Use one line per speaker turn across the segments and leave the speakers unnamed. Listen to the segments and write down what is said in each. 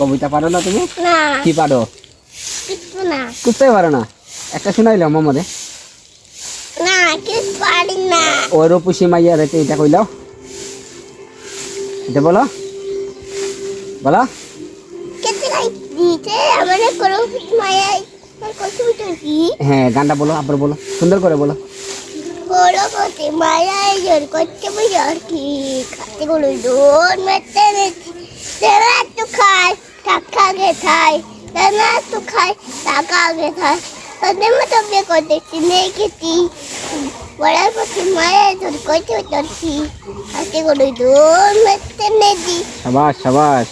কবিতা পারো না তুমি? কি পারো?
কিছু না।
করতে পারো না। একটা শোনাইলাম আমাদের ওই রূপসী মাইয়া রেতে এটা কইলাও এটা বলো। বলো। হ্যাঁ গানটা বলো আবার বলো। সুন্দর করে বলো।
বড় কত জোর করতে আর কি খাতে গুলো খায় তেরা তো খায় টাকা খায় তাদের মতো বিয়ে করতে চিনে গেছি। বড় কত মায়া জোর করতে বুঝি হাতে করে দোন মেতে নেদি
সাবাস সাবাস।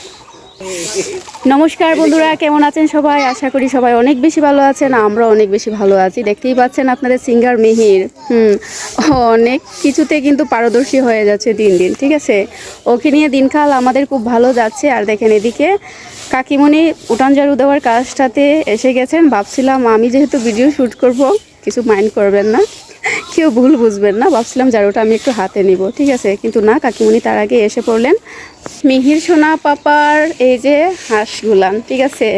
নমস্কার বন্ধুরা, কেমন আছেন সবাই? আশা করি সবাই অনেক বেশি ভালো আছেন আমরা অনেক বেশি ভালো আছি। দেখতেই পাচ্ছেন আপনাদের সিঙ্গার মিহির। হুম, অনেক কিছুতে কিন্তু পারদর্শী হয়ে যাচ্ছে দিন দিন, ঠিক আছে? ওকে নিয়ে দিনকাল আমাদের খুব ভালো যাচ্ছে। আর দেখেন এদিকে কাকিমণি উঠান ঝাড়ু দেওয়ার কাজটাতে এসে গেছেন। ভাবছিলাম আমি যেহেতু ভিডিও শ্যুট করব, কিছু মাইন্ড করবেন না। কেউ ভুল বুঝবেন না। ভাবছিলাম জারুটা আমি একটু হাতে নিব। ঠিক আছে? কিন্তু না কাকিমণি তার আগে এসে পড়লেন। মিহির সোনা পাপার এই যে হাঁসগুলান, ঠিক আছে?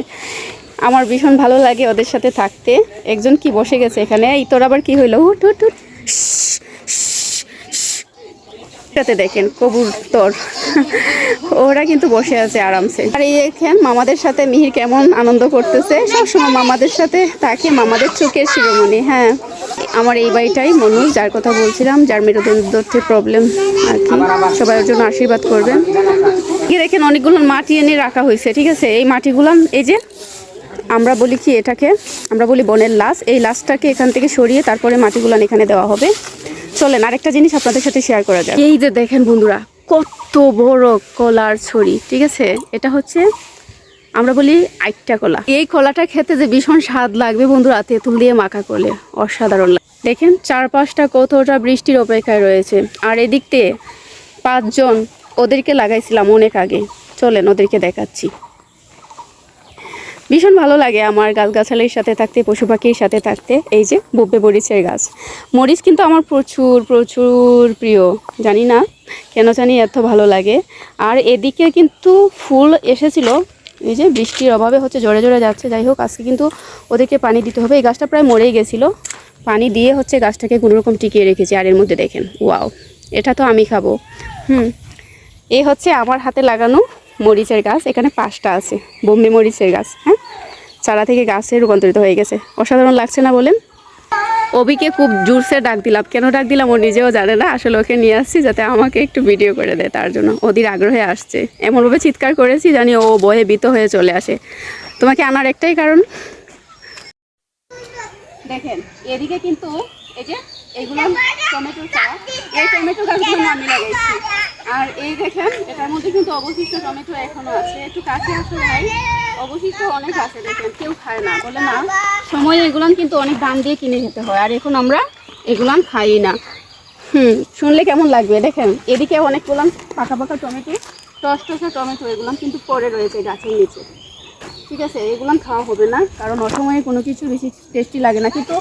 আমার ভীষণ ভালো লাগে ওদের সাথে থাকতে। একজন কি বসে গেছে এখানে? এই তোর আবার কি হইল? হুট হুট হুট এটাতে দেখেন কবুতর। ওরা কিন্তু বসে আছে আরামসে। আর এই দেখেন মামাদের সাথে মিহির কেমন আনন্দ করতেছে। সবসময় মামাদের সাথে থাকে, মামাদের চোখের শিরোমণি হ্যাঁ। আমার এই বাড়িটাই মনুষ, যার কথা বলছিলাম, যার মেরুদণ্ডের প্রবলেম আর কি। সবাই ওর জন্য আশীর্বাদ করবেন। কি দেখেন অনেকগুলো মাটি এনে রাখা হয়েছে, ঠিক আছে? এই মাটিগুলো এই যে আমরা বলি কি এটাকে? আমরা বলি বনের লাশ। এই লাশটাকে এখান থেকে সরিয়ে তারপরে মাটিগুলো এখানে দেওয়া হবে। চলেন, আরেকটা জিনিস আপনাদের সাথে শেয়ার করা যায় এই যে দেখেন বন্ধুরা, কত বড় কলার ছড়ি ঠিক আছে? এটা হচ্ছে, আমরা বলি আইটটা কলা। এই কলাটা খেতে যে ভীষণ স্বাদ লাগবে বন্ধুরা, তেঁতুল দিয়ে মাখা করলে, অসাধারণ দেখেন, চারপাশটা কতটা বৃষ্টির অপেক্ষায় রয়েছে। আর এদিকতে পাঁচজন ওদেরকে লাগাইছিলাম অনেক আগে। চলেন, ওদেরকে দেখাচ্ছি। ভীষণ ভালো লাগে আমার গাছগাছালির সাথে থাকতে, পশু পাখির সাথে থাকতে, এই যে বুব্বে মরিচের গাছ। মরিচ কিন্তু আমার প্রচুর প্রচুর প্রিয়, জানি না কেন জানি এত ভালো লাগে। আর এদিকে কিন্তু ফুল এসেছিল, এই যে বৃষ্টির অভাবে হচ্ছে জোরে জোরে যাচ্ছে, যাই হোক, আজকে কিন্তু ওদেরকে পানি দিতে হবে। এই গাছটা প্রায় মরেই গেছিল। পানি দিয়ে হচ্ছে গাছটাকে কোনোরকম টিকিয়ে রেখেছি, আর এর মধ্যে দেখেন, ওয়াও, এটা তো আমি খাব। হুম এই হচ্ছে আমার হাতে লাগানো মরিচের গাছ, এখানে পাঁচটা আছে, বোম্বে মরিচের গাছ হ্যাঁ? চারা থেকে গাছে রূপান্তরিত হয়ে গেছে। অসাধারণ লাগছে না বলেন? অবিকে খুব জোরসে ডাক দিলাম। কেন ডাক দিলাম? ও নিজেও জানে না। আসলে ওকে নিয়ে আসছি যাতে আমাকে একটু ভিডিও করে দেয় তার জন্য। ওদির আগ্রহে আসছে। এমনভাবে চিৎকার করেছি জানি ও বয়ে বিত হয়ে চলে আসে। তোমাকে আনার একটাই কারণ? দেখেন, এদিকে কিন্তু এই যে এইগুলো টমেটো চারা, এই টমেটো গাছগুলো আমি লাগাইছি। আর এই দেখেন, এটার মধ্যে কিন্তু অবশিষ্ট টমেটো এখনও আছে। একটু কাছে আসো ভাই অবশিষ্ট অনেক আছে দেখেন, কেউ খায় না। বলে না, সময় এগুলান কিন্তু অনেক দাম দিয়ে কিনে খেতে হয়, আর এখন আমরা এগুলান খাই না। হুম, শুনলে কেমন লাগবে দেখেন? এদিকে অনেকগুলান পাকা পাকা টমেটো, টস টসা টমেটো এগুলান কিন্তু পড়ে রয়েছে গাছের নিচে। ঠিক আছে, এগুলান খাওয়া হবে না, কারণ অসময়ে কোনো কিছু বেশি টেস্টি লাগে না। কিন্তু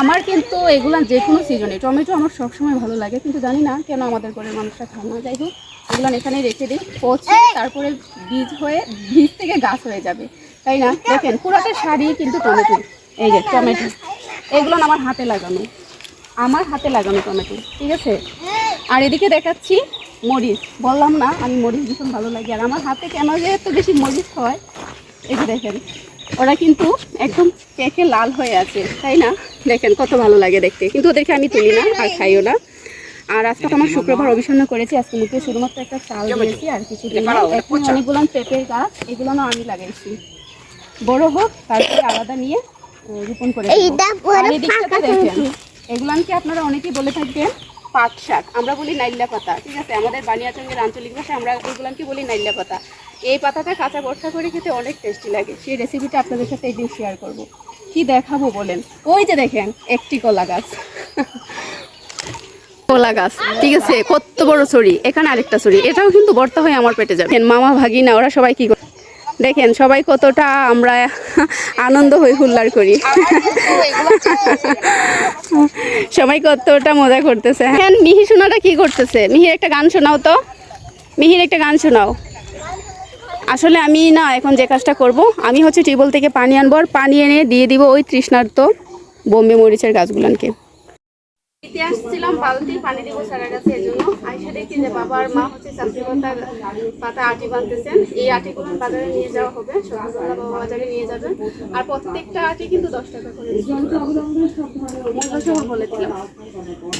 আমার কিন্তু এগুলান যে কোনো সিজনে টমেটো আমার সবসময় ভালো লাগে, কিন্তু জানি না কেন আমাদের ঘরের মানুষরা খায় না। যাই হোক এগুলান এখানে রেখে দিই। পচে তারপরে বীজ হয়ে বীজ থেকে গাছ হয়ে যাবে। তাই না? দেখেন পুরোটা শাড়ি কিন্তু টমেটো। এই যে টমেটো। এগুলো আমার হাতে লাগানো। আমার হাতে লাগানো টমেটো ঠিক আছে? আর এদিকে দেখাচ্ছি মরিচ। বললাম না আমি মরিচ ভীষণ ভালো লাগে। আর আমার হাতে কেন যে এত বেশি মরিচ হয়? এই যে দেখেন ওরা কিন্তু একদম পেকে লাল হয়ে আছে। তাই না? দেখেন কত ভালো লাগে দেখতে। কিন্তু ওদেরকে আমি তুলি না আর খাইও না। আর আজকে আমার শুক্রবার অভিসন্ন করেছি আজকে মুখে শুধুমাত্র একটা চাল দিয়েছি আর কিছু। এখন অনেকগুলো পেঁপের গাছ এগুলো আমি লাগাইছি বড় হোক তারপরে আলাদা নিয়ে রোপণ করে দেখেন এগুলানকে আপনারা অনেকেই বলে থাকবেন পাট শাক আমরা বলি নাইল্লা পাতা ঠিক আছে? আমাদের বানিয়াচঙ্গের আঞ্চলিক ভাষায় আমরা এগুলানকে বলি নাইল্লা পাতা। এই পাতাটা কাঁচা বর্ষা করে খেতে অনেক টেস্টি লাগে। সেই রেসিপিটা আপনাদের সাথে একদিন শেয়ার করব। কি দেখাবো বলেন? ওই যে দেখেন একটি কলা গাছ। কলা গাছ, ঠিক আছে? কত বড় ছড়ি, এখানে আরেকটা ছড়ি। এটাও কিন্তু বর্তা হয়ে আমার পেটে যাবে। মামা ভাগিনা, ওরা সবাই কি করে? দেখেন, সবাই কতটা আমরা আনন্দ হই হুল্লার করি। সবাই কতটা মজা করতেছে। হ্যাঁ মিহি শোনাটা কি করতেছে? মিহির একটা গান শোনাও তো। মিহির একটা গান শোনাও। আসলে আমি না, এখন যে কাজটা করব, আমি হচ্ছে টিউবওয়েল থেকে পানি আনব আর পানি এনে দিয়ে দিব ওই তৃষ্ণার্ত বোম্বে মরিচের গাছগুলানকে। দিতে আসছিলাম বালতি পানি দিব স্যারের কাছে এই জন্য আইসা দেখি যে বাবা আর মা হচ্ছে চাষি পাতা পাতা আটি বানতেছেন এই আটিগুলো বাজারে নিয়ে যাওয়া হবে? সকালবেলা বাজারে নিয়ে যাবেন। আর প্রত্যেকটা আটি কিন্তু দশ টাকা করে মূল্য বলে দিলাম।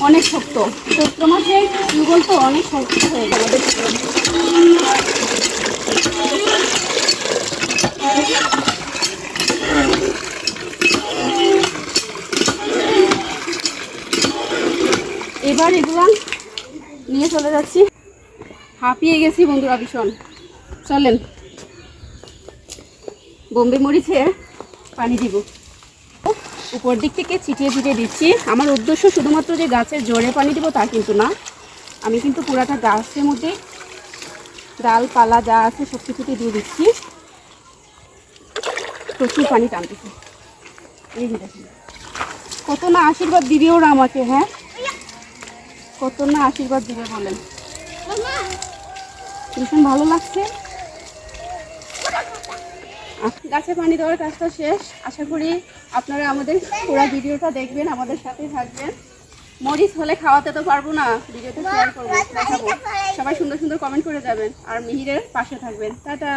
অনেক শক্ত। চৈত্র মাসে টিউবওয়েল তো অনেক শক্ত হয়ে গেল। নিয়ে চলে যাচ্ছি। হাঁপিয়ে গেছি বন্ধুরা ভীষণ। চলেন। বোম্বে মরিচে পানি দিব। উপর দিক থেকে ছিটিয়ে ছিটিয়ে দিচ্ছি। আমার উদ্দেশ্য শুধুমাত্র যে গাছের জোরে পানি দিব তা কিন্তু না। আমি কিন্তু পুরাটা গাছের মধ্যে ডালপালা যা আছে সব কিছুতে দিয়ে দিচ্ছি। প্রচুর পানি টানতেছে। কত না আশীর্বাদ দিবি ওরা আমাকে হ্যাঁ? কত না আশীর্বাদ দিবে বলেন। ভীষণ ভালো লাগছে। আহ, গাছে পানি দেওয়ার কাজটা শেষ। আশা করি আপনারা আমাদের পুরো ভিডিওটা দেখবেন আমাদের সাথে থাকবেন। মরিচ হলে খাওয়াতে তো পারব না ভিডিওতে শেয়ার করব দেখাবো। সবাই সুন্দর সুন্দর কমেন্ট করে যাবেন আর মিহিরের পাশে থাকবেন। টাটা।